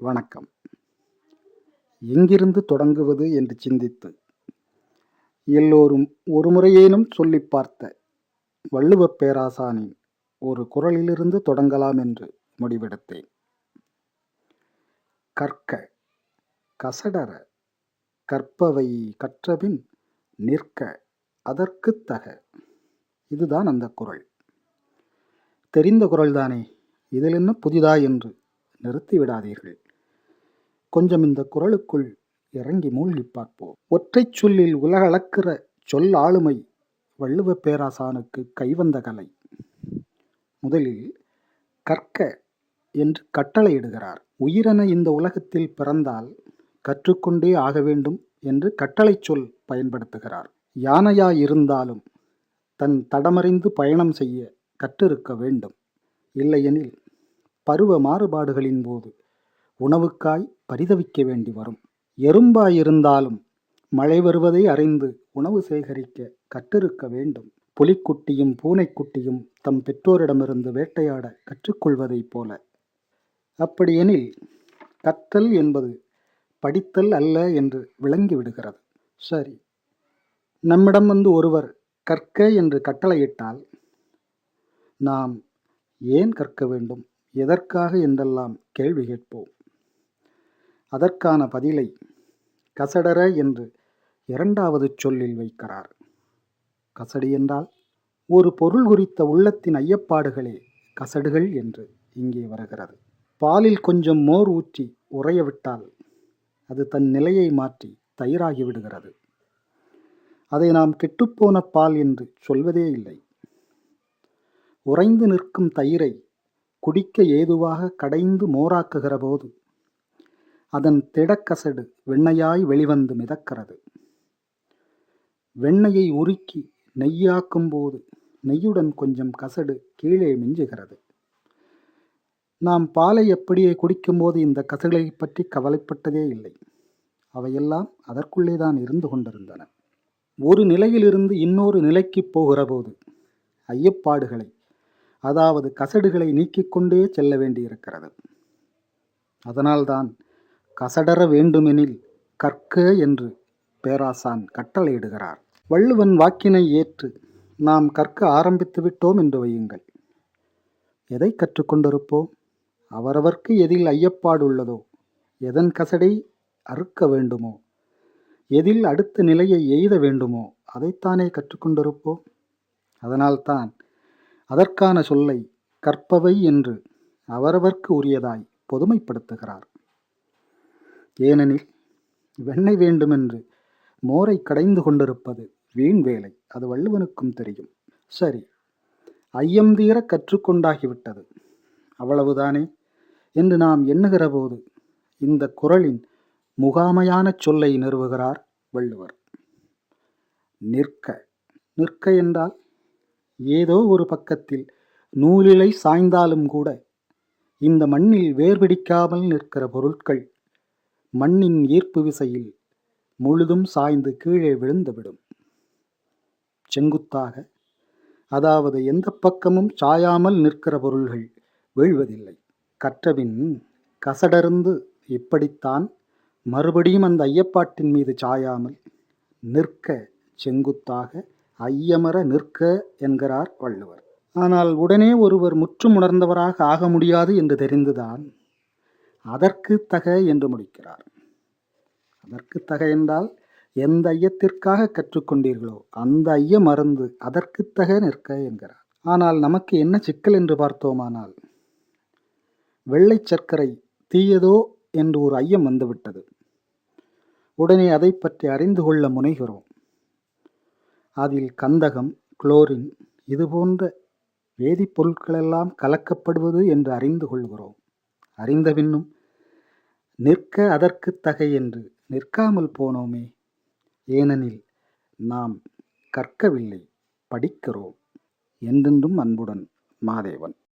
வணக்கம். எங்கிருந்து தொடங்குவது என்று சிந்தித்து எல்லோரும் ஒரு முறையேனும் சொல்லிப் பார்த்த வள்ளுவப் பேராசானின் ஒரு குறளிலிருந்து தொடங்கலாம் என்று முடிவெடுத்தேன். கற்க கசடற கற்பவை கற்றபின் நிற்க அதற்கு தக. இதுதான் அந்த குறள் தெரிந்த குரல்தானே இதில் என்ன புதிதா என்று நிறுத்திவிடாதீர்கள். கொஞ்சம் இந்த குரலுக்குள் இறங்கி மூழ்கிப் பார்ப்போம். ஒற்றைச் சொல்லில் உலகளக்கிற சொல் ஆளுமை வள்ளுவ பேராசானுக்கு கைவந்த கலை. முதலில் கற்க என்று கட்டளையிடுகிறார். உயிரென இந்த உலகத்தில் பிறந்தால் கற்றுக்கொண்டே ஆக வேண்டும் என்று கட்டளை சொல் பயன்படுத்துகிறார். யானையாயிருந்தாலும் தன் தடமறிந்து பயணம் செய்ய கற்றிருக்க வேண்டும். இல்லையெனில் பருவ மாறுபாடுகளின் போது உணவுக்காய் பரிதவிக்க வேண்டி வரும். எறும்பாயிருந்தாலும் மழை வருவதை அறிந்து உணவு சேகரிக்க கற்றிருக்க வேண்டும். புலிக்குட்டியும் பூனைக்குட்டியும் தம் பெற்றோரிடமிருந்து வேட்டையாட கற்றுக்கொள்வதைப் போல. அப்படியெனில் கற்றல் என்பது படித்தல் அல்ல என்று விளங்கிவிடுகிறது. சரி. நம்மிடம் வந்து ஒருவர் கற்க என்று கட்டளையிட்டால் நாம் ஏன் கற்க வேண்டும்? எதற்காக என்றெல்லாம் கேள்வி கேட்போம். அதற்கான பதிலை கசடர என்று இரண்டாவது சொல்லில் வைக்கிறார். கசடு என்றால் ஒரு பொருள் குறித்த உள்ளத்தின் ஐயப்பாடுகளே கசடுகள் என்று இங்கே வருகிறது. பாலில் கொஞ்சம் மோர் ஊற்றி உறைய விட்டால் அது தன் நிலையை மாற்றி தயிராகி விடுகிறது. அதை நாம் கெட்டுப்போன பால் என்று சொல்வதே இல்லை. உறைந்து நிற்கும் தயிரை குடிக்க ஏதுவாக கடைந்து மோராக்குகிற போது அதன் திடக்கசடு வெண்ணையாய் வெளிவந்து மிதக்கிறது. வெண்ணையை உருக்கி நெய்யாக்கும் போது நெய்யுடன் கொஞ்சம் கசடு கீழே மிஞ்சுகிறது. நாம் பாலை அப்படியே குடிக்கும்போது இந்த கசடுகளை பற்றி கவலைப்பட்டதே இல்லை. அவையெல்லாம் அதற்குள்ளே தான் இருந்து கொண்டிருந்தன. ஒரு நிலையிலிருந்து இன்னொரு நிலைக்கு போகிற போது ஐயப்பாடுகளை அதாவது கசடுகளை நீக்கிக் கொண்டே செல்ல வேண்டியிருக்கிறது. அதனால்தான் கசடர வேண்டுமெனில் கற்க என்று பேராசான் கட்டளையிடுகிறார். வள்ளுவன் வாக்கினை ஏற்று நாம் கற்க ஆரம்பித்து விட்டோம் என்று வையுங்கள். எதை கற்றுக்கொண்டிருப்போம் அவரவர்க்கு எதில் ஐயப்பாடு உள்ளதோ? எதன் கசடை அறுக்க வேண்டுமோ? எதில் அடுத்த நிலையை எய்த வேண்டுமோ? அதைத்தானே கற்றுக்கொண்டிருப்போம் அதனால்தான் அதற்கான சொல்லை கற்பவை என்று அவரவர்க்கு உரியதாய் பொதுமைப்படுத்துகிறார். ஏனெனில் வெண்ணெய் வேண்டுமென்று மோரை கடைந்து கொண்டிருப்பது வீண் வேலை. அது வள்ளுவனுக்கும் தெரியும். சரி ஐயம் தீர கற்றுக்கொண்டாகிவிட்டது. அவ்வளவுதானே? என்று நாம் எண்ணுகிற போது இந்த குரலின் முகாமையான சொல்லை நிறுவுகிறார் வள்ளுவர். நிற்க. நிற்க என்றால் ஏதோ ஒரு பக்கத்தில் நூலிலை சாய்ந்தாலும் கூட இந்த மண்ணில் வேர்பிடிக்காமல் நிற்கிற பொருட்கள் மண்ணின் ஈர்ப்பு விசையில் முழுதும் சாய்ந்து கீழே விழுந்துவிடும் செங்குத்தாக அதாவது எந்த பக்கமும் சாயாமல் நிற்கிற பொருள்கள் வீழ்வதில்லை. கற்றபின் கசடருந்து இப்படித்தான் மறுபடியும் அந்த ஐயப்பாட்டின் மீது சாயாமல் நிற்க செங்குத்தாக ஐயமர நிற்க என்கிறார் வள்ளுவர். ஆனால் உடனே ஒருவர் முற்றும் உணர்ந்தவராக ஆக முடியாது என்று தெரிந்துதான் அதற்கு தக என்று முடிக்கிறார். அதற்கு தக என்றால் எந்த ஐயத்திற்காக கற்றுக்கொண்டீர்களோ அந்த ஐய மறந்து அதற்கு தக நிற்க என்கிறார். ஆனால் நமக்கு என்ன சிக்கல் என்று பார்த்தோமானால் வெள்ளை சர்க்கரை தீயதோ என்று ஒரு ஐயம் வந்துவிட்டது. உடனே அதை பற்றி அறிந்து கொள்ள முனைகிறோம். அதில் கந்தகம் குளோரின் இதுபோன்ற வேதிப்பொருட்களெல்லாம் கலக்கப்படுவது என்று அறிந்து கொள்கிறோம். அறிந்த பின்னும் நிற்க அதற்கு தகை என்று நிற்காமல் போனோமே. ஏனெனில் நாம் கற்கவில்லை படிக்கிறோம். என்றென்றும் அன்புடன் மாதேவன்.